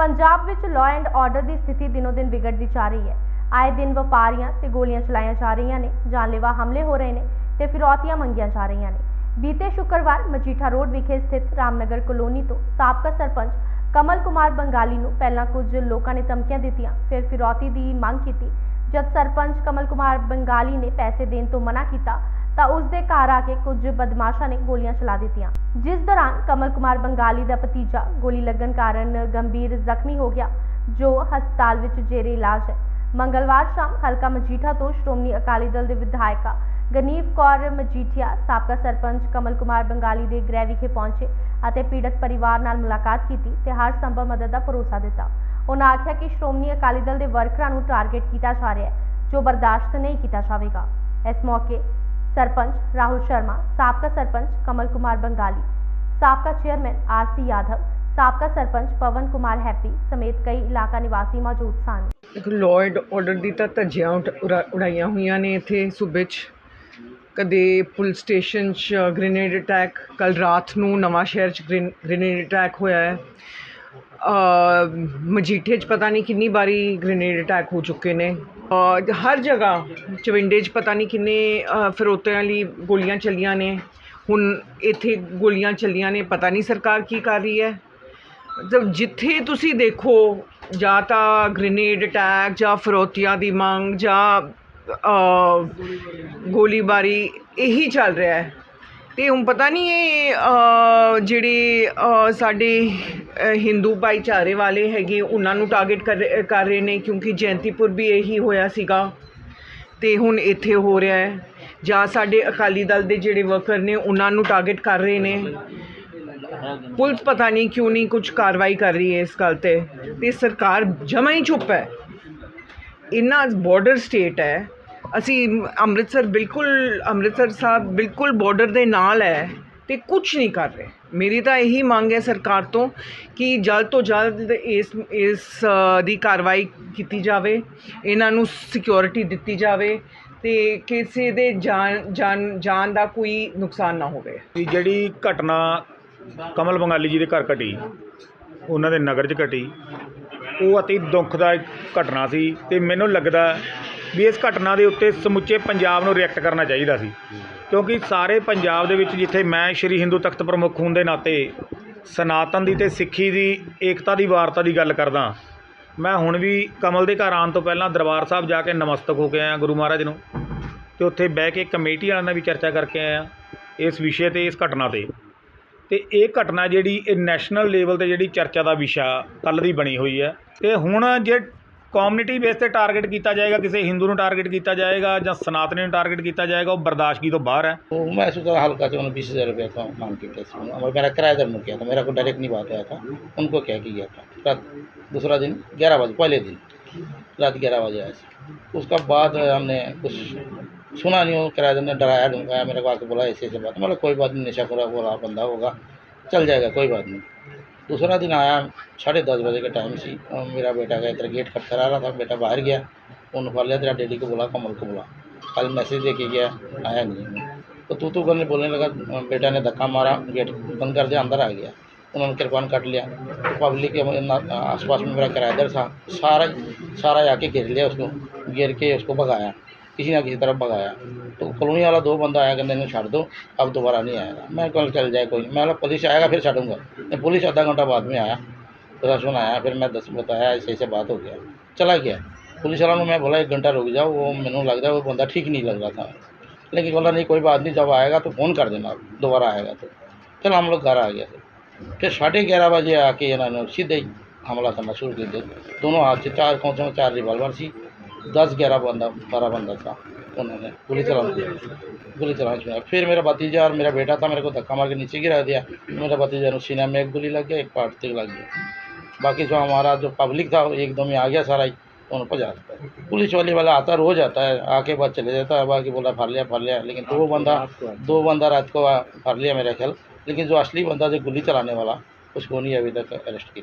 ਪੰਜਾਬ ਵਿੱਚ law and order ਦੀ ਸਥਿਤੀ ਦਿਨੋ ਦਿਨ ਵਿਗੜਦੀ ਜਾ ਰਹੀ ਹੈ। ਆਏ ਦਿਨ ਵਪਾਰੀਆਂ ਤੇ ਗੋਲੀਆਂ ਚਲਾਈਆਂ ਜਾ ਰਹੀਆਂ ਨੇ, ਜਾਨਲੇਵਾ ਹਮਲੇ ਹੋ ਰਹੇ ਨੇ ਤੇ ਫਿਰੌਤੀਆਂ ਮੰਗੀਆਂ ਜਾ ਰਹੀਆਂ ਨੇ। ਬੀਤੇ ਸ਼ੁੱਕਰਵਾਰ ਮਜੀਠਾ ਰੋਡ ਵਿਖੇ ਸਥਿਤ ਰਾਮਨਗਰ ਕਲੋਨੀ ਤੋਂ ਸਾਬਕਾ ਸਰਪੰਚ ਕਮਲ ਕੁਮਾਰ ਬੰਗਾਲੀ ਨੂੰ ਪਹਿਲਾਂ ਕੁਝ ਲੋਕਾਂ ਨੇ ਧਮਕੀਆਂ ਦਿੱਤੀਆਂ, ਫਿਰ ਫਿਰੌਤੀ ਦੀ ਮੰਗ ਕੀਤੀ। ਜਦ ਸਰਪੰਚ ਕਮਲ ਕੁਮਾਰ ਬੰਗਾਲੀ ਨੇ ਪੈਸੇ ਦੇਣ ਤੋਂ ਮਨਾ ਕੀਤਾ ਤਾਂ ਉਸ ਦੇ ਘਰ ਆ ਕੇ ਕੁਝ ਬਦਮਾਸ਼ਾਂ ਨੇ ਗੋਲੀਆਂ ਚਲਾ ਦਿੱਤੀਆਂ। ਜਿਸ ਦੌਰਾਨ ਕਮਲ ਕੁਮਾਰ ਬੰਗਾਲੀ ਦਾ ਭਤੀਜਾ ਗੋਲੀ ਲੱਗਣ ਕਾਰਨ ਗੰਭੀਰ ਜ਼ਖਮੀ ਹੋ ਗਿਆ, ਜੋ ਹਸਪਤਾਲ ਵਿੱਚ ਜੇਰੇ ਇਲਾਜ ਹੈ। ਮੰਗਲਵਾਰ ਸ਼ਾਮ ਹਲਕਾ ਮਜੀਠਾ ਤੋਂ ਸ਼੍ਰੋਮਣੀ ਅਕਾਲੀ ਦਲ ਦੇ ਵਿਧਾਇਕਾ ਗਨੀਵ ਕੌਰ ਮਜੀਠੀਆ, ਸਾਬਕਾ ਸਰਪੰਚ ਕਮਲ ਕੁਮਾਰ ਬੰਗਾਲੀ ਦੇ ਗ੍ਰਹਿ ਵਿਖੇ ਪਹੁੰਚੇ ਅਤੇ ਪੀੜਤ ਪਰਿਵਾਰ ਨਾਲ ਮੁਲਾਕਾਤ ਕੀਤੀ ਤੇ ਹਰ ਸੰਭਵ ਮਦਦ ਦਾ ਭਰੋਸਾ ਦਿੱਤਾ। ਉਹਨਾਂ ਆਖਿਆ ਕਿ ਸ਼੍ਰੋਮਣੀ ਅਕਾਲੀ ਦਲ ਦੇ ਵਰਕਰਾਂ ਨੂੰ ਟਾਰਗੇਟ ਕੀਤਾ ਜਾ ਰਿਹਾ ਹੈ, ਜੋ ਬਰਦਾਸ਼ਤ ਨਹੀਂ ਕੀਤਾ ਜਾਵੇਗਾ। ਇਸ ਮੌਕੇ ਸਰਪੰਚ ਰਾਹੁਲ ਸ਼ਰਮਾ ਸਾਬਕਾ ਸਰਪੰਚ ਕਮਲ ਕੁਮਾਰ ਬੰਗਾਲੀ ਸਾਬਕਾ ਚੇਅਰਮੈਨ ਆਰਸੀ ਯਾਦਵ ਸਾਬਕਾ ਸਰਪੰਚ ਪਵਨ ਕੁਮਾਰ ਹੈਪੀ ਸਮੇਤ ਕਈ ਇਲਾਕਾ ਨਿਵਾਸੀ ਮੌਜੂਦ ਸਨ ਇੱਕ ਲਾਅ ਐਂਡ ਆਰਡਰ ਦੀ ਤਾਂ ਧੱਜੀਆਂ ਉਡ- ਉਡਾ- ਉਡਾਈਆਂ ਹੋਈਆਂ ਨੇ ਇੱਥੇ ਸੂਬੇ 'ਚ। ਕਦੇ ਪੁਲਿਸ ਸਟੇਸ਼ਨ 'ਚ ਗ੍ਰੇਨੇਡ ਅਟੈਕ ਕੱਲ ਰਾਤ ਨੂੰ ਨਵਾਂ ਸ਼ਹਿਰ 'ਚ ਗ੍ਰੇਨ- ਗ੍ਰੇਨੇਡ ਅਟੈਕ ਹੋਇਆ ਹੈ। ਮਜੀਠੇ 'ਚ ਪਤਾ ਨਹੀਂ ਕਿੰਨੀ ਵਾਰੀ ਗ੍ਰਨੇਡ ਅਟੈਕ ਹੋ ਚੁੱਕੇ ਨੇ। ਹਰ ਜਗ੍ਹਾ ਚਵਿੰਡੇ 'ਚ ਪਤਾ ਨਹੀਂ ਕਿੰਨੇ ਅ, ਲਈ ਗੋਲੀਆਂ ਚੱਲੀਆਂ ਨੇ। ਹੁਣ ਇੱਥੇ ਗੋਲੀਆਂ ਚੱਲੀਆਂ ਨੇ ਪਤਾ ਨਹੀਂ ਸਰਕਾਰ ਕੀ ਕਰ ਰਹੀ ਹੈ। ਮਤਲਬ ਜਿੱਥੇ ਤੁਸੀਂ ਦੇਖੋ ਜਾਂ ਤਾਂ ਗ੍ਰਨੇਡ ਅਟੈਕ ਜਾਂ ਫਰੋਤੀਆਂ ਦੀ ਮੰਗ ਜਾਂ ਗੋਲੀਬਾਰੀ ਇਹੀ ਚੱਲ ਰਿਹਾ ਹੈ ਤੇ ਹੁਣ ਪਤਾ ਨਹੀਂ ਇਹ ਜਿਹੜੇ ਸਾਡੇ ਹਿੰਦੂ ਭਾਈਚਾਰੇ ਵਾਲੇ ਹੈਗੇ, ਉਹਨਾਂ ਨੂੰ ਟਾਰਗੇਟ ਕਰ ਕਰ ਰਹੇ ਨੇ, ਕਿਉਂਕਿ ਜੈਂਤੀਪੁਰ ਵੀ ਇਹੀ ਹੋਇਆ ਸੀਗਾ। ਅਤੇ ਹੁਣ ਇੱਥੇ ਹੋ ਰਿਹਾ ਹੈ। ਜਾਂ ਸਾਡੇ ਅਕਾਲੀ ਦਲ ਦੇ ਜਿਹੜੇ ਵਰਕਰ ਨੇ, ਉਹਨਾਂ ਨੂੰ ਟਾਰਗੇਟ ਕਰ ਰਹੇ ਨੇ। ਪੁਲਿਸ ਪਤਾ ਨਹੀਂ ਕਿਉਂ ਨਹੀਂ ਕੁਝ ਕਾਰਵਾਈ ਕਰ ਰਹੀ ਹੈ ਇਸ ਗੱਲ ਤੇ। ਅਤੇ ਸਰਕਾਰ ਜਮਾਂ ਹੀ ਚੁੱਪ ਹੈ। ਇੰਨਾ ਬਾਰਡਰ ਸਟੇਟ ਹੈ। ਅਸੀਂ ਅੰਮ੍ਰਿਤਸਰ ਬਿਲਕੁਲ, ਅੰਮ੍ਰਿਤਸਰ ਸਾਹਿਬ ਬਿਲਕੁਲ ਬਾਰਡਰ ਦੇ ਨਾਲ ਹੈ ਅਤੇ ਕੁਛ ਨਹੀਂ ਕਰ ਰਹੇ। ਮੇਰੀ ਤਾਂ ਇਹੀ ਮੰਗ ਹੈ ਸਰਕਾਰ ਤੋਂ ਕਿ ਜਲਦ ਤੋਂ ਜਲਦ ਇਸ ਇਸ ਦੀ ਕਾਰਵਾਈ ਕੀਤੀ ਜਾਵੇ, ਇਹਨਾਂ ਨੂੰ ਸਿਕਿਉਰਿਟੀ ਦਿੱਤੀ ਜਾਵੇ ਅਤੇ ਕਿਸੇ ਦੇ ਜਾਨ ਜਾਨ ਜਾਨ ਦਾ ਕੋਈ ਨੁਕਸਾਨ ਨਾ ਹੋਵੇ। ਕਿ ਜਿਹੜੀ ਘਟਨਾ ਕਮਲ ਬੰਗਾਲੀ ਜੀ ਦੇ ਘਰ ਘਟੀ, ਉਹਨਾਂ ਦੇ ਨਗਰ 'ਚ ਘਟੀ, ਉਹ ਅਤੀ ਦੁਖਦਾਇਕ ਘਟਨਾ ਸੀ ਤੇ ਮੈਨੂੰ ਲੱਗਦਾ ਵੀ ਇਸ ਘਟਨਾ ਦੇ ਉੱਤੇ ਸਮੁੱਚੇ ਪੰਜਾਬ ਨੂੰ ਰਿਐਕਟ ਕਰਨਾ ਚਾਹੀਦਾ ਸੀ। ਕਿਉਂਕਿ ਸਾਰੇ ਪੰਜਾਬ ਦੇ ਵਿੱਚ ਜਿੱਥੇ ਮੈਂ ਸ਼੍ਰੀ ਹਿੰਦੂ ਤਖਤ ਪ੍ਰਮੁੱਖ ਹੋਣ ਦੇ ਨਾਤੇ ਸਨਾਤਨ ਦੀ ਤੇ ਸਿੱਖੀ ਦੀ, ਏਕਤਾ ਦੀ, ਵਾਰਤਾ ਦੀ ਗੱਲ ਕਰਦਾ, ਮੈਂ ਹੁਣ ਵੀ ਕਮਲ ਦੇ ਘਰ ਆਉਣ ਤੋਂ ਪਹਿਲਾਂ ਦਰਬਾਰ ਸਾਹਿਬ ਜਾ ਕੇ ਨਮਸਤਕ ਹੋ ਕੇ ਆਇਆ ਗੁਰੂ ਮਹਾਰਾਜ ਨੂੰ ਤੇ ਉੱਥੇ ਬਹਿ ਕੇ ਕਮੇਟੀ ਵਾਲਿਆਂ ਨਾਲ ਵੀ ਚਰਚਾ ਕਰਕੇ ਆਇਆ ਇਸ ਵਿਸ਼ੇ ਤੇ, ਇਸ ਘਟਨਾ ਤੇ। ਤੇ ਇਹ ਘਟਨਾ ਜਿਹੜੀ ਇਹ ਨੈਸ਼ਨਲ ਲੈਵਲ ਤੇ ਜਿਹੜੀ ਚਰਚਾ ਦਾ ਵਿਸ਼ਾ ਕੱਲ ਦੀ ਬਣੀ ਹੋਈ ਹੈ। ਤੇ ਹੁਣ ਜੇ ਕਮਿਊਨਿਟੀ ਬੇਸ ਤੇ ਟਾਰਗੇਟ ਕੀਤਾ ਜਾਏਗਾ ਕਿਸੇ ਹਿੰਦੂ ਨੂੰ ਟਾਰਗੇਟ ਕੀਤਾ ਜਾਏਗਾ ਜਾਂ ਸਨਾਤਨੀ ਨੂੰ ਟਾਰਗੇਟ ਕੀਤਾ ਜਾਏਗਾ ਉਹ ਬਰਦਾਸ਼ਤਗੀ ਤੋਂ ਬਾਹਰ ਹੈ वो मैं सोचा हल्का से उन्होंने बीस हज़ार रुपये का मांग की थी और मेरा किराएदार ने किया था मेरा कोई डायरेक्ट नहीं बात आया था उनको क्या किया था रात दूसरा दिन ग्यारह बजे पहले दिन रात ग्यारह बजे आया था उसका बाद हमने कुछ सुना नहीं वो किराएदार ने डराया धमकाया मेरे को आके बोला ऐसे ऐसे बात मतलब कोई बात नहीं नशा खुरा बोला बंदा होगा चल जाएगा कोई बात नहीं दूसरा दिन आया, साढ़े दस बजे के टाइम से। मेरा बेटा का इधर गेट खटखरा रहा था, बेटा बाहर गया। उन्होंने फल लिया, तेरा डैडी को बोला, कमल को बोला। कल मैसेज दे के गया, आया नहीं। तो तू तू करने बोलने लगा बेटा ने धक्का मारा गेट बंद कर दिया, अंदर आ गया। उन्होंने कृपान काट लिया। तो पब्लिक के आस पास में मेरा किराएदार था, सारा सारा आके घेर लिया उसको, घेर के उसको भगाया। किसी ना किसी तरफ़ भगाया। तो कॉलोनी वाला दो बंदा आया कहते छोड़ दो अब दोबारा नहीं आएगा। मैं कल चल जाए कोई। मैं पुलिस आएगा फिर छोड़ूँगा नहीं, पुलिस आधा घंटा बाद में आया प्रशासन आया फिर मैं दस बताया ऐसे ऐसे बात हो गया चला गया। पुलिस वालों मैं बोला एक घंटा रुक जाओ वो मैंने लगता वो बंदा ठीक नहीं लग रहा था। लेकिन बोला नहीं कोई बात नहीं जब आएगा तो फ़ोन कर देना दोबारा आएगा तो। चल हम लोग घर आ थे फिर साढ़े ग्यारह बजे आके इन्होंने सीधे ही हमला करना शुरू कर दिया दोनों हाथ से चार कौन से चार रिवाल्वर सी दस ग्यारह बंदा, बारह बंदा था उन्होंने। गोली चलाना गोली चलाना शुरू किया। फिर मेरा भतीजा और मेरा बेटा था, मेरे को धक्का मार के नीचे गिरा दिया। मेरा भतीजा सीना में एक गोली लग गया, एक पार्ट तक लग गया। बाकी जो हमारा जो पब्लिक था एकदम ही आ गया सारा ही उन पर जाता है पुलिस वाले वाला आता, रोज आता है, आके बाद चले जाता है बाकी बोला फर लिया फर लिया। लेकिन दो बंदा दो बंदा रात को फर लिया मेरा ख्याल। लेकिन जो असली बंदा जो गोली चलाने वाला, उसको नहीं अभी तक अरेस्ट किया।